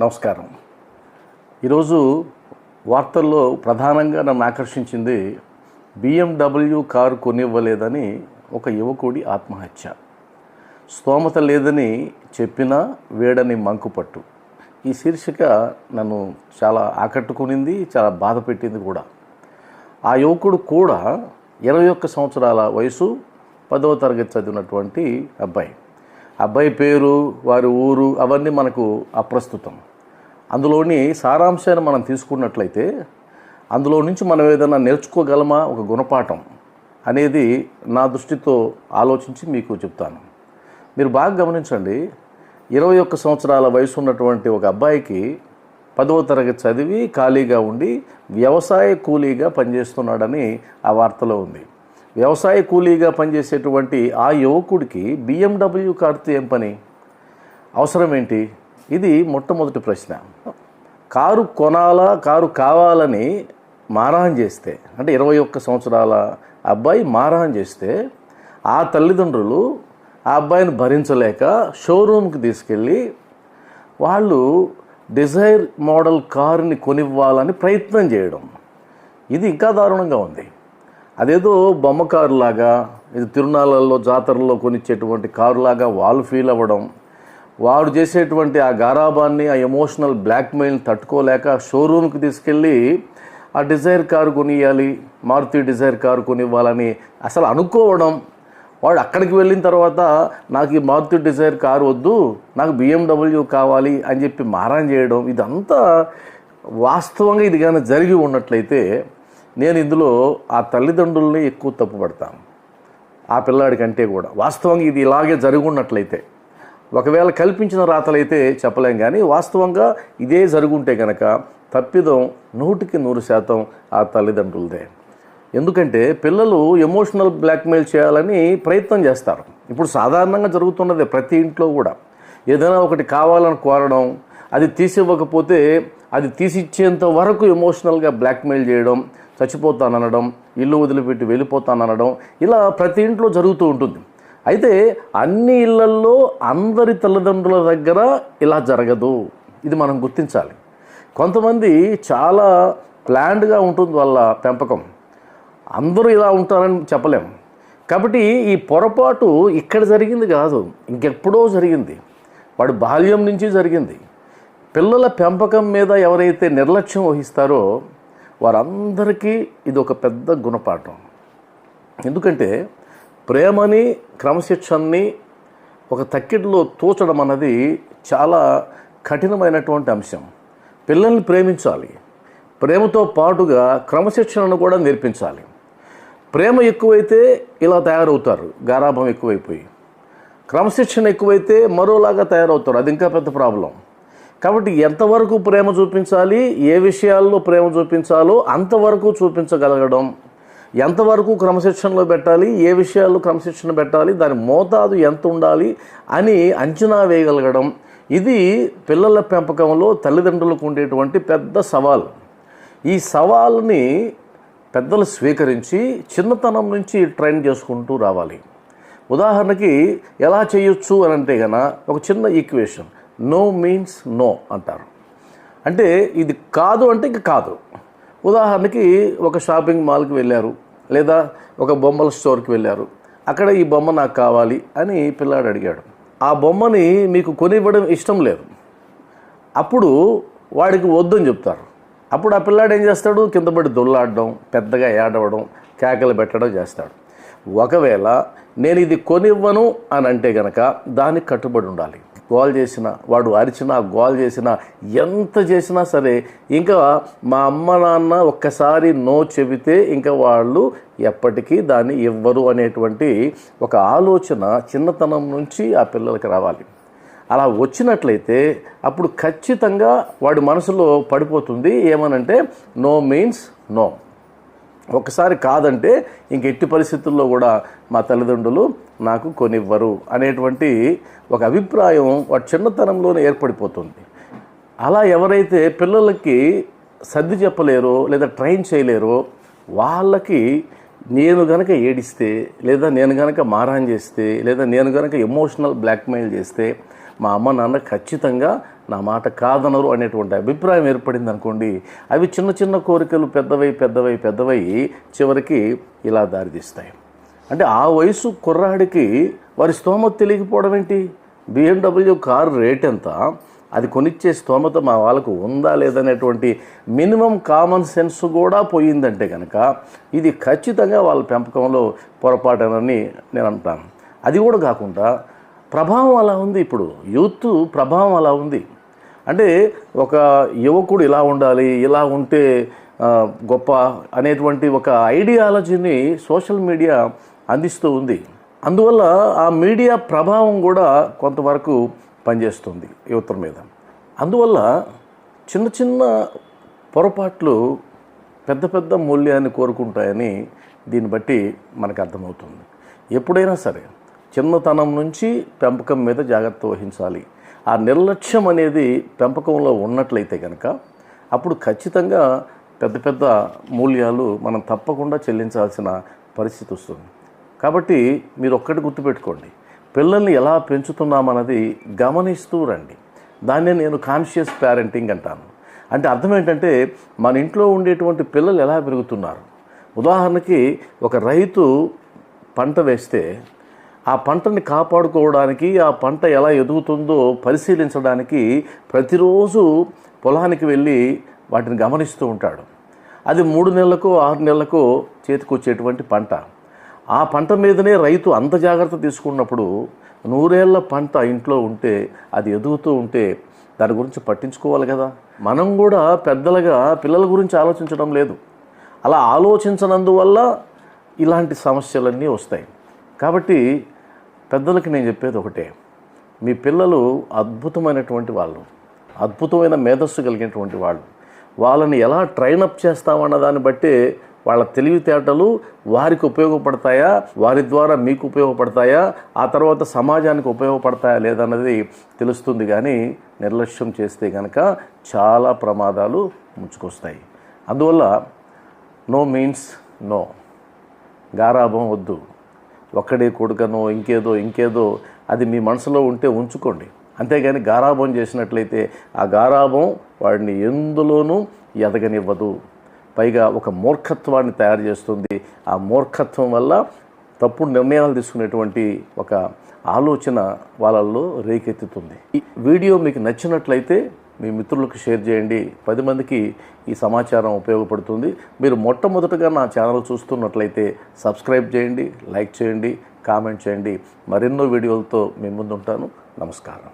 నమస్కారం. ఈరోజు వార్తల్లో ప్రధానంగా నన్ను ఆకర్షించింది బిఎండబ్ల్యూ కారు కొనివ్వలేదని ఒక యువకుడి ఆత్మహత్య. స్తోమత లేదని చెప్పినా వేడని మంకుపట్టు. ఈ శీర్షిక నన్ను చాలా ఆకట్టుకునింది చాలా బాధ పెట్టింది కూడా. ఆ యువకుడు కూడా ఇరవై ఒక్క సంవత్సరాల వయసు పదవ తరగతి చదివినటువంటి అబ్బాయి. అబ్బాయి పేరు వారి ఊరు అవన్నీ మనకు అప్రస్తుతం. అందులోని సారాంశాన్ని మనం తీసుకున్నట్లయితే అందులో నుంచి మనం ఏదైనా నేర్చుకోగలమా? ఒక గుణపాఠం అనేది నా దృష్టితో ఆలోచించి మీకు చెప్తాను. మీరు బాగా గమనించండి ఇరవై ఒక్క సంవత్సరాల వయసు ఉన్నటువంటి ఒక అబ్బాయికి పదవ తరగతి చదివి ఖాళీగా ఉండి వ్యవసాయ కూలీగా పనిచేస్తున్నాడని ఆ వార్తలో ఉంది. వ్యవసాయ కూలీగా పనిచేసేటువంటి ఆ యువకుడికి బిఎండబ్ల్యూ కారుతో ఏం పని అవసరం ఏంటి ఇది మొట్టమొదటి ప్రశ్న. కారు కొనాలా కారు కావాలని మారాన్ చేస్తే అంటే ఇరవై ఒక్క సంవత్సరాల అబ్బాయి మారాన్ చేస్తే ఆ తల్లిదండ్రులు ఆ అబ్బాయిని భరించలేక షోరూమ్కి తీసుకెళ్ళి వాళ్ళు డిజైర్ మోడల్ కారుని కొనివ్వాలని ప్రయత్నం చేయడం. ఇది ఇంకా దారుణంగా ఉంది. అదేదో బొమ్మ కారులాగా ఇది తిరునాళ్ళల్లో జాతరల్లో కొనిచ్చేటువంటి కారులాగా వాళ్ళు ఫీల్ అవ్వడం వాడు చేసేటువంటి ఆ గారాబాన్ని ఆ ఎమోషనల్ బ్లాక్మెయిల్ని తట్టుకోలేక షోరూమ్కి తీసుకెళ్ళి ఆ డిజైర్ కారు కొనియాలి మారుతి డిజైర్ కారు కొనివ్వాలని అసలు అనుకోవడం. వాడు అక్కడికి వెళ్ళిన తర్వాత నాకు ఈ మారుతి డిజైర్ కారు వద్దు నాకు బిఎండబ్ల్యూ కావాలి అని చెప్పి మారాన్ చేయడం. ఇదంతా వాస్తవంగా ఇది కానీ జరిగి ఉన్నట్లయితే నేను ఇందులో ఆ తల్లిదండ్రుల్ని ఎక్కువ తప్పుపడతాను. ఆ పిల్లాడి కంటే కూడా. వాస్తవంగా ఇది ఇలాగే జరిగి ఉన్నట్లయితే ఒకవేళ కల్పించిన రాతలైతే చెప్పలేం కానీ వాస్తవంగా ఇదే జరుగుంటే కనుక తప్పిదం నూటికి నూరు శాతం ఆ తల్లిదండ్రులదే. ఎందుకంటే పిల్లలు ఎమోషనల్ బ్లాక్మెయిల్ చేయాలని ప్రయత్నం చేస్తారు. ఇప్పుడు సాధారణంగా జరుగుతున్నదే ప్రతి ఇంట్లో కూడా. ఏదైనా ఒకటి కావాలని కోరడం అది తీసివ్వకపోతే అది తీసిచ్చేంత వరకు ఎమోషనల్గా బ్లాక్మెయిల్ చేయడం చచ్చిపోతాననడం ఇల్లు వదిలిపెట్టి వెళ్ళిపోతాననడం ఇలా ప్రతి ఇంట్లో జరుగుతూ ఉంటుంది. అయితే అన్ని ఇళ్ళల్లో అందరి తల్లిదండ్రుల దగ్గర ఇలా జరగదు. ఇది మనం గుర్తించాలి. కొంతమంది చాలా ప్లాన్డ్గా ఉంటుంది వాళ్ళ పెంపకం. అందరూ ఇలా ఉంటారని చెప్పలేం. కాబట్టి ఈ పొరపాటు ఇక్కడ జరిగింది కాదు ఇంకెప్పుడో జరిగింది. వాడి బాల్యం నుంచి జరిగింది. పిల్లల పెంపకం మీద ఎవరైతే నిర్లక్ష్యం వహిస్తారో వారందరికీ ఇది ఒక పెద్ద గుణపాఠం. ఎందుకంటే ప్రేమని క్రమశిక్షణని ఒక తక్కిడిలో తూచడం అన్నది చాలా కఠినమైనటువంటి అంశం. పిల్లల్ని ప్రేమించాలి. ప్రేమతో పాటుగా క్రమశిక్షణను కూడా నేర్పించాలి. ప్రేమ ఎక్కువైతే ఇలా తయారవుతారు గారాభం ఎక్కువైపోయి. క్రమశిక్షణ ఎక్కువైతే మరోలాగా తయారవుతారు అది ఇంకా పెద్ద ప్రాబ్లం. కాబట్టి ఎంతవరకు ప్రేమ చూపించాలి ఏ విషయాల్లో ప్రేమ చూపించాలో అంతవరకు చూపించగలగడం ఎంతవరకు క్రమశిక్షణలో పెట్టాలి ఏ విషయాల్లో క్రమశిక్షణ పెట్టాలి దాని మోతాదు ఎంత ఉండాలి అని అంచనా వేయగలగడం ఇది పిల్లల పెంపకంలో తల్లిదండ్రులకు ఉండేటువంటి పెద్ద సవాల్. ఈ సవాల్ని పెద్దలు స్వీకరించి చిన్నతనం నుంచి ట్రైన్ చేసుకుంటూ రావాలి. ఉదాహరణకి ఎలా చేయొచ్చు అని అంటే గన ఒక చిన్న ఈక్వేషన్ నో మీన్స్ నో అంటారు. అంటే ఇది కాదు అంటే ఇంక కాదు. ఉదాహరణకి ఒక షాపింగ్ మాల్కి వెళ్ళారు లేదా ఒక బొమ్మల స్టోర్కి వెళ్ళారు. అక్కడ ఈ బొమ్మ నాకు కావాలి అని పిల్లాడు అడిగాడు. ఆ బొమ్మని మీకు కొనివ్వడం ఇష్టం లేదు. అప్పుడు వాడికి వద్దని చెప్తారు. అప్పుడు ఆ పిల్లాడు ఏం చేస్తాడు? కింద పడి దొల్లాడడం పెద్దగా ఏడవడం కేకలు పెట్టడం చేస్తాడు. ఒకవేళ నేను ఇది కొనివ్వను అని అంటే గనక దానికి కట్టుబడి ఉండాలి. గోల్ చేసిన వాడు అరిచినా గోల్ చేసినా ఎంత చేసినా సరే ఇంకా మా అమ్మ నాన్న ఒక్కసారి నో చెబితే ఇంకా వాళ్ళు ఎప్పటికీ దాన్ని ఇవ్వరు అనేటువంటి ఒక ఆలోచన చిన్నతనం నుంచి ఆ పిల్లలకి రావాలి. అలా వచ్చినట్లయితే అప్పుడు ఖచ్చితంగా వాడి మనసులో పడిపోతుంది ఏమనంటే నో మీన్స్ నో ఒకసారి కాదంటే ఇంక ఎట్టి పరిస్థితుల్లో కూడా మా తల్లిదండ్రులు నాకు కొనివ్వరు అనేటువంటి ఒక అభిప్రాయం వాటి చిన్నతనంలోనే ఏర్పడిపోతుంది. అలా ఎవరైతే పిల్లలకి సర్ది చెప్పలేరో లేదా ట్రైన్ చేయలేరో వాళ్ళకి నేను గనక ఏడిస్తే లేదా నేను గనక మారాన్ చేస్తే లేదా నేను గనక ఎమోషనల్ బ్లాక్మెయిల్ చేస్తే మా అమ్మ నాన్న ఖచ్చితంగా నా మాట కాదనరు అనేటువంటి అభిప్రాయం ఏర్పడింది అనుకోండి అవి చిన్న చిన్న కోరికలు పెద్దవై పెద్దవై పెద్దవై చివరికి ఇలా దారితీస్తాయి. అంటే ఆ వయసు కుర్రాడికి వారి స్తోమత తెలియకపోవడం ఏంటి? బిఎండబ్ల్యూ కారు రేట్ ఎంత? అది కొనిచ్చే స్తోమత మా వాళ్ళకు ఉందా లేదనేటువంటి మినిమం కామన్ సెన్స్ కూడా పోయిందంటే కనుక ఇది ఖచ్చితంగా వాళ్ళ పెంపకంలో పొరపాటనని నేను అంటాను. అది కూడా కాకుండా ప్రభావం అలా ఉంది ఇప్పుడు. యూత్ ప్రభావం అలా ఉంది. అంటే ఒక యువకుడు ఇలా ఉండాలి ఇలా ఉంటే గొప్ప అనేటువంటి ఒక ఐడియాలజీని సోషల్ మీడియా అందిస్తూ ఉంది. అందువల్ల ఆ మీడియా ప్రభావం కూడా కొంతవరకు పనిచేస్తుంది యువతల మీద. అందువల్ల చిన్న చిన్న పొరపాట్లు పెద్ద పెద్ద మూల్యాన్ని కోరుకుంటాయని దీన్ని బట్టి మనకు అర్థమవుతుంది. ఎప్పుడైనా సరే చిన్నతనం నుంచి పెంపకం మీద జాగ్రత్త వహించాలి. ఆ నిర్లక్ష్యం అనేది పెంపకంలో ఉన్నట్లయితే కనుక అప్పుడు ఖచ్చితంగా పెద్ద పెద్ద మూల్యాలు మనం తప్పకుండా చెల్లించాల్సిన పరిస్థితి వస్తుంది. కాబట్టి మీరు ఒక్కటి గుర్తుపెట్టుకోండి పిల్లల్ని ఎలా పెంచుతున్నామన్నది గమనిస్తూ రండి. దాన్నే నేను కాన్షియస్ పేరెంటింగ్ అంటాను. అంటే అర్థం ఏంటంటే మన ఇంట్లో ఉండేటువంటి పిల్లలు ఎలా పెరుగుతున్నారు? ఉదాహరణకి ఒక రైతు పంట వేస్తే ఆ పంటని కాపాడుకోవడానికి ఆ పంట ఎలా ఎదుగుతుందో పరిశీలించడానికి ప్రతిరోజు పొలానికి వెళ్ళి వాటిని గమనిస్తూ ఉంటాడు. అది మూడు నెలలకు ఆరు నెలలకు చేతికొచ్చేటువంటి పంట. ఆ పంట మీదనే రైతు అంత జాగ్రత్త తీసుకున్నప్పుడు నూరేళ్ళ పంట ఇంట్లో ఉంటే అది ఎదుగుతూ ఉంటే దాని గురించి పట్టించుకోవాలి కదా. మనం కూడా పెద్దలుగా పిల్లల గురించి ఆలోచించడం లేదు. అలా ఆలోచించనందువల్ల ఇలాంటి సమస్యలన్నీ వస్తాయి. కాబట్టి పెద్దలకి నేను చెప్పేది ఒకటే. మీ పిల్లలు అద్భుతమైనటువంటి వాళ్ళు. అద్భుతమైన మేధస్సు కలిగినటువంటి వాళ్ళు. వాళ్ళని ఎలా ట్రైనప్ చేస్తామన్న దాన్ని బట్టే వాళ్ళ తెలివితేటలు వారికి ఉపయోగపడతాయా? వారి ద్వారా మీకు ఉపయోగపడతాయా? ఆ తర్వాత సమాజానికి ఉపయోగపడతాయా లేదన్నది తెలుస్తుంది కానీ నిర్లక్ష్యం చేస్తే కనుక చాలా ప్రమాదాలు ముంచుకొస్తాయి. అందువల్ల నో మీన్స్ నో. గారాభం వద్దు. ఒక్కడే కొడుకనో ఇంకేదో ఇంకేదో అది మీ మనసులో ఉంటే ఉంచుకోండి. అంతేగాని గారాభం చేసినట్లయితే ఆ గారాభం వాడిని ఎందులోనూ ఎదగనివ్వదు. పైగా ఒక మూర్ఖత్వాన్ని తయారు చేస్తుంది. ఆ మూర్ఖత్వం వల్ల తప్పుడు నిర్ణయాలు తీసుకునేటువంటి ఒక ఆలోచన వాళ్ళల్లో రేకెత్తుతుంది. ఈ వీడియో మీకు నచ్చినట్లయితే మీ మిత్రులకు షేర్ చేయండి. పది మందికి ఈ సమాచారం ఉపయోగపడుతుంది. మీరు మొట్టమొదటగా నా ఛానల్ చూస్తున్నట్లయితే సబ్స్క్రైబ్ చేయండి లైక్ చేయండి కామెంట్ చేయండి. మరెన్నో వీడియోలతో మీ ముందుంటాను. నమస్కారం.